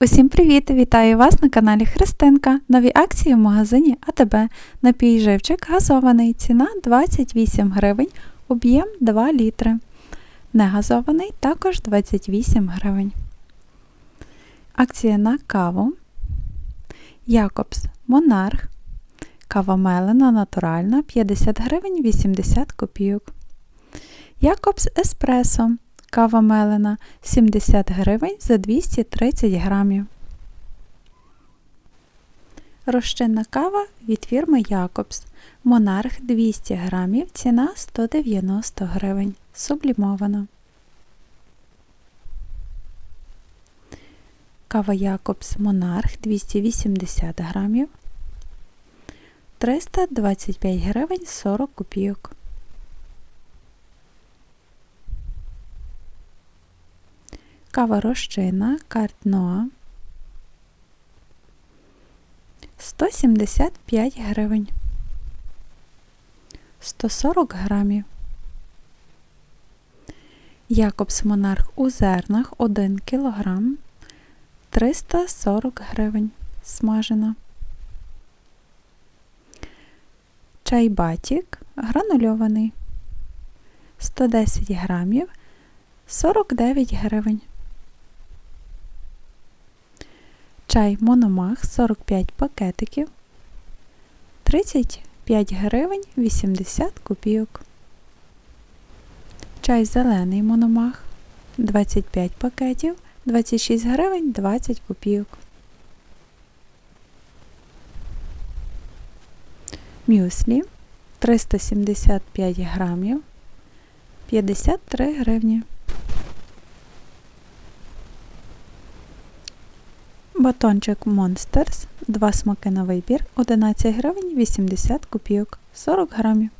Усім привіт! Вітаю вас на каналі Христинка. Нові акції в магазині АТБ. Напій живчик газований. Ціна 28 гривень, об'єм 2 літри. Негазований також 28 гривень. Акція на каву. Якобс Монарх. Кава мелена натуральна 50 гривень 80 копійок. Якобс Еспресо. Кава мелена 70 гривень за 230 грамів. Розчинна кава від фірми Якобс. Монарх 200 грамів. Ціна 190 гривень. Сублімована. Кава Якобс Монарх 280 грамів. 325 гривень 40 копійок. Кава розчина Картноа 175 гривень 140 грамів. Якобс Монарх у зернах 1 кг 340 гривень смажена. Чай батік гранульований 110 грамів 49 гривень. Чай Мономах 45 пакетиків 35 гривень 80 копійок. Чай зелений Мономах 25 пакетів 26 гривень 20 копійок. Мюслі 375 грамів 53 гривні. Батончик Monsters, 2 смаки на вибір, 11 гривень 80 копійок, 40 грамів.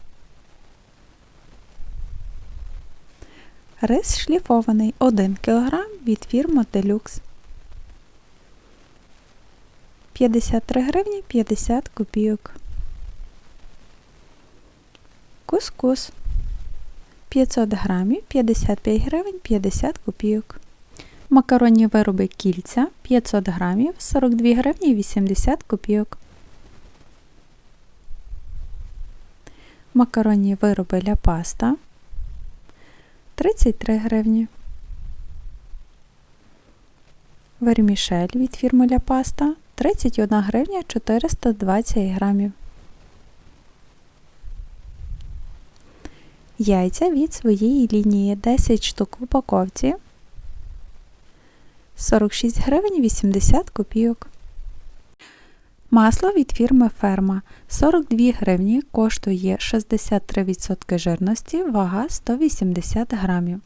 Рис шліфований 1 кг від фірми Deluxe. 53 гривні 50 копійок. Кускус 500 грамів 55 гривень 50 копійок. Макаронні вироби кільця 500 грамів 42 гривні 80 копійок. Макаронні вироби ля паста 33 гривні. Вермішель від фірми ля паста 31 гривня 420 грамів. Яйця від своєї лінії 10 штук в упаковці 46 гривень 80 копійок. Масло від фірми Ферма 42 гривні коштує 63% жирності, вага 180 грамів.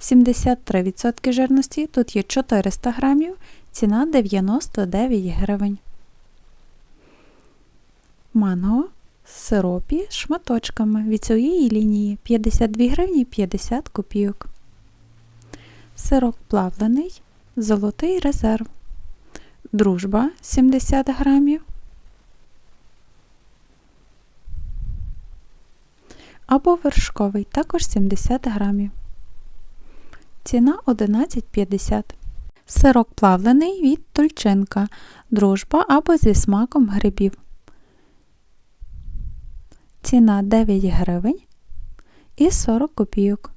73% жирності тут є 400 грамів, ціна 99 гривень. Манго з сиропі шматочками від цієї лінії 52 гривні 50 копійок. Сирок плавлений Золотий резерв. Дружба 70 грамів. Або вершковий також 70 грамів. Ціна 11,50. Сирок плавлений від тульчинка. Дружба або зі смаком грибів. Ціна 9 гривень і 40 копійок.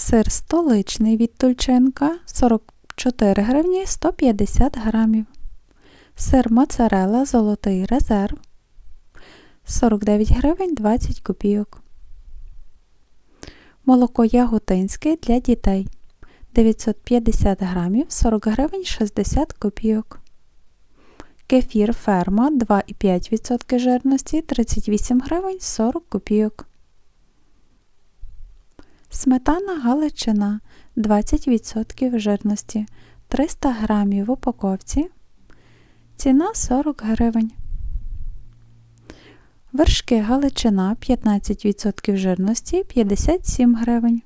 Сир столичний від Тульченка 44 гривні 150 грамів. Сир моцарелла Золотий резерв 49 гривень 20 копійок. Молоко яготинське для дітей 950 грамів 40 гривень 60 копійок. Кефір ферма 2,5% жирності 38 гривень 40 копійок. Сметана Галичина 20% жирності 300 грамів в упаковці. Ціна 40 гривень. Вершки Галичина 15% жирності 57 гривень.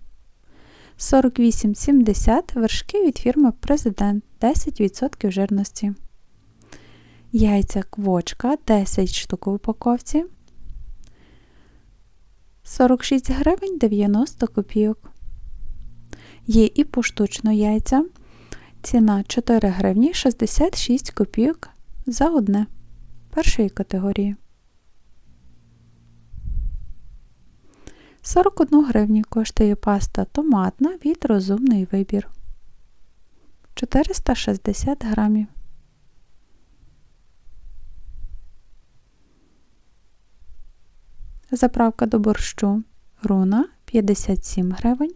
48,70 вершки від фірми Президент 10% жирності. Яйця квочка 10 штук в упаковці 46 гривень 90 копійок. Є і поштучно яйця Ціна 4 гривні 66 копійок за одне першої категорії. 41 гривні коштує паста томатна від розумний вибір. 460 грамів. Заправка до борщу руна 57 гривень.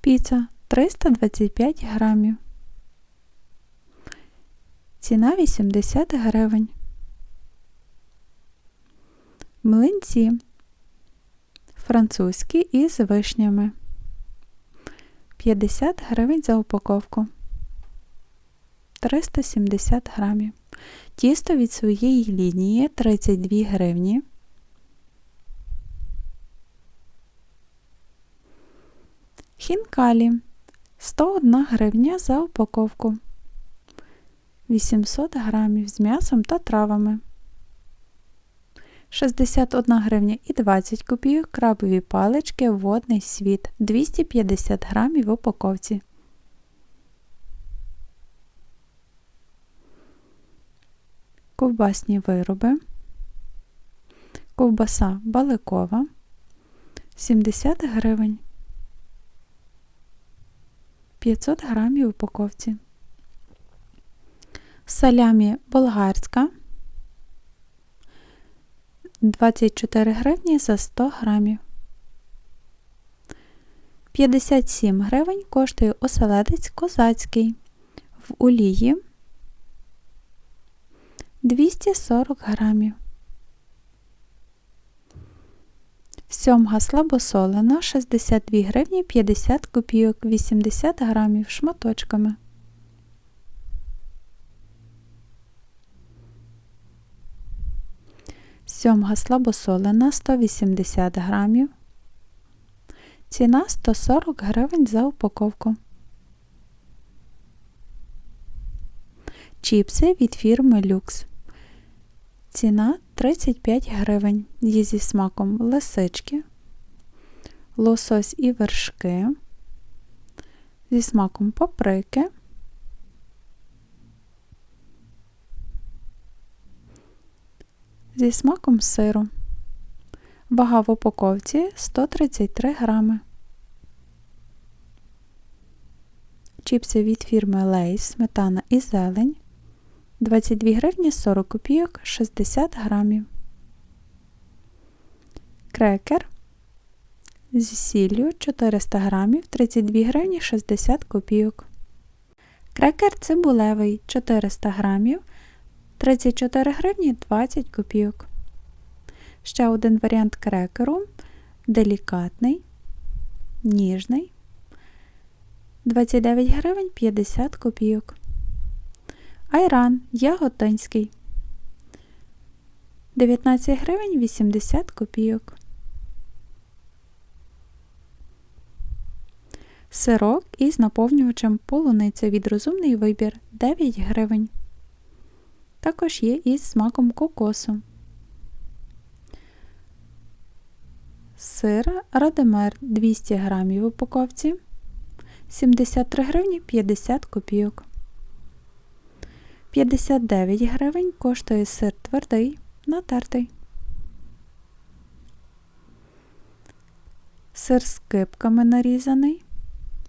Піца 325 грамів. Ціна 80 гривень. Млинці французькі із вишнями. 50 гривень за упаковку. 370 грамів. Тісто від своєї лінії 32 гривні. Хінкалі 101 гривня за упаковку. 800 грамів з м'ясом та травами. 61 гривня і 20 копійок крабові палички водний світ 250 грамів в упаковці. Ковбасні вироби. Ковбаса баликова 70 гривень. 500 грамів в упаковці. Салямі болгарська 24 гривні за 100 грамів. 57 гривень коштує оселедець козацький в олії 240 грамів. Сьомга слабосолена 62 гривні 50 копійок 80 грамів шматочками. Сьомга слабосолена 180 грамів. Ціна 140 гривень за упаковку. Чіпси від фірми Люкс. Ціна 35 гривень. Є зі смаком лисички, лосось і вершки, зі смаком паприки. Зі смаком сиру. Вага в упаковці 133 грами. Чіпси від фірми Lays, сметана і зелень 22 гривні 40 копійок 60 грамів. Крекер зі сіллю 400 грамів 32 гривні 60 копійок. Крекер цибулевий 400 грамів 34 гривні 20 копійок. Ще один варіант крекеру делікатний, ніжний 29 гривень 50 копійок. Айран яготинський 19 гривень 80 копійок. Сирок із наповнювачем полуниця від розумний вибір 9 гривень. Також є із смаком кокосу. Сир Радемер 200 грамів в упаковці 73 гривні 50 копійок. 59 гривень коштує сир твердий, натертий. Сир з кипками нарізаний.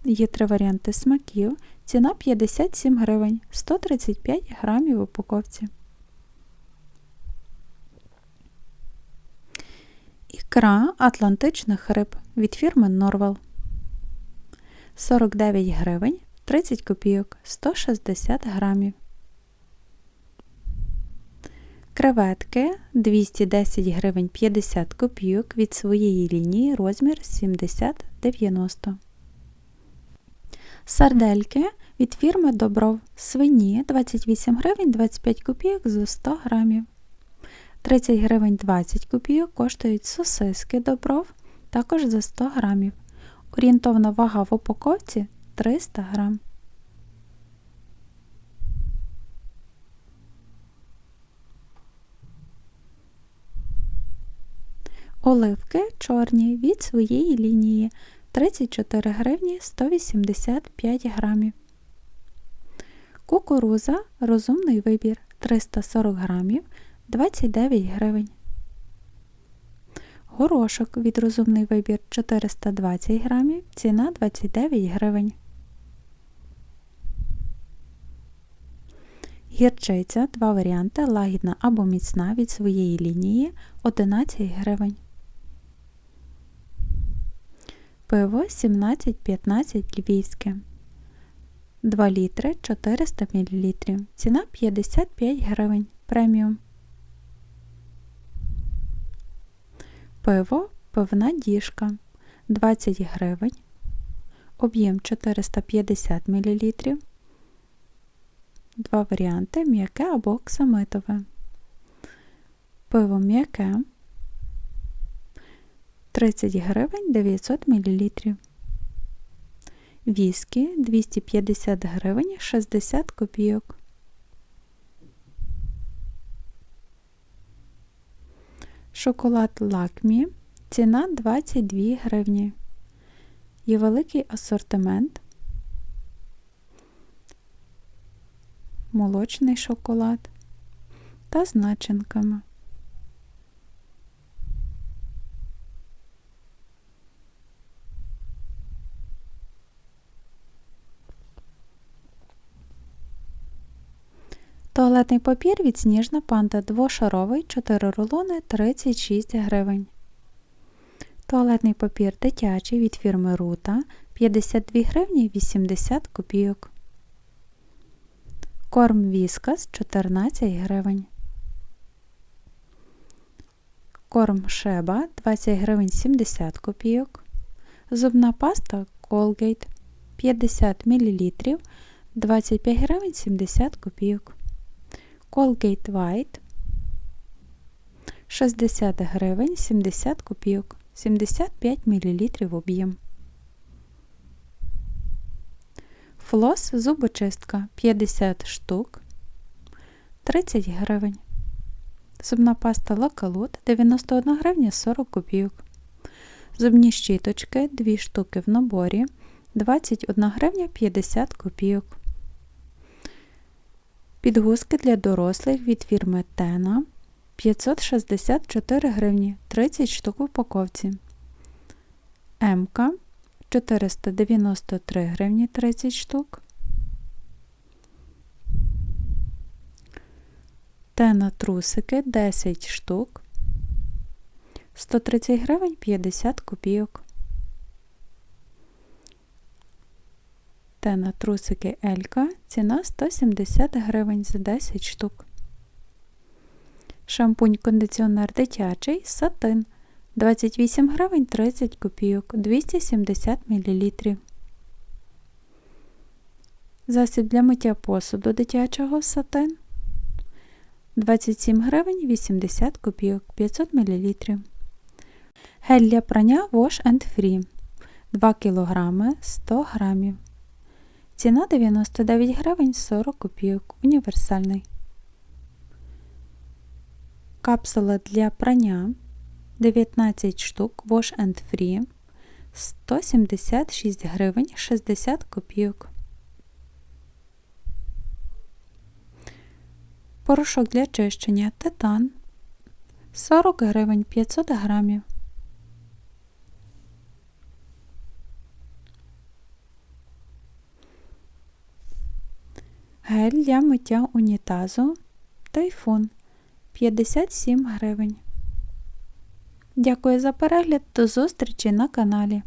Є три варіанти смаків. Ціна 57 гривень, 135 грамів в упаковці. Ікра Атлантичних риб від фірми Норвел. 49 гривень, 30 копійок, 160 грамів. Креветки 210 гривень 50 копійок від своєї лінії розмір 70-90. Сардельки від фірми Добров свині 28 гривень 25 копійок за 100 грамів. 30 гривень 20 копійок коштують сосиски Добров також за 100 грамів. Орієнтовна вага в упаковці 300 грам. Оливки чорні від своєї лінії 34 гривні 185 грамів. Кукуруза розумний вибір 340 грамів 29 гривень. Горошок від розумний вибір 420 грамів, ціна 29 гривень. Гірчиця два варіанти лагідна або міцна від своєї лінії 11 гривень. Пиво 17-15 львівське. 2 літри 400 мл. Ціна 55 гривень. Преміум. Пиво пивна діжка 20 гривень. Об'єм 450 мл. Два варіанти м'яке або оксамитове. Пиво м'яке 30 гривень 900 мл. Віскі 250 гривень 60 копійок. Шоколад лакмі. Ціна 22 гривні. Є великий асортимент. Молочний шоколад та з. Туалетний папір від Сніжна панда двошаровий 4 рулони 36 гривень. Туалетний папір дитячий від фірми Рута 52 гривні 80 копійок. Корм Віскас 14 гривень. Корм Шеба 20 гривень 70 копійок. Зубна паста Colgate 50 мл 25 гривень 70 копійок. Colgate White 60 гривень 70 копійок, 75 мл об'єм. Флос зубочистка 50 штук 30 гривень. Зубна паста Лакалут 91 гривня 40 копійок. Зубні щіточки 2 штуки в наборі 21 гривня 50 копійок. Підгузки для дорослих від фірми Тена 564 гривні 30 штук в упаковці. М-ка 493 гривні 30 штук. Тена трусики 10 штук. 130 гривень 50 копійок. Тена трусики Елька. Ціна 170 гривень за 10 штук. Шампунь-кондиціонер дитячий сатин 28 гривень 30 копійок 270 мл. Засіб для миття посуду дитячого сатин 27 гривень 80 копійок 500 мл. Гель для прання Wash and Free 2 кг 100 грамів. Ціна 99 гривень 40 копійок. Універсальний. Капсула для прання 19 штук Wash and Free 176 гривень 60 копійок. Порошок для чищення титан 40 гривень 500 грамів. Гель для миття унітазу Тайфун 57 гривень. Дякую за перегляд, до зустрічі на каналі.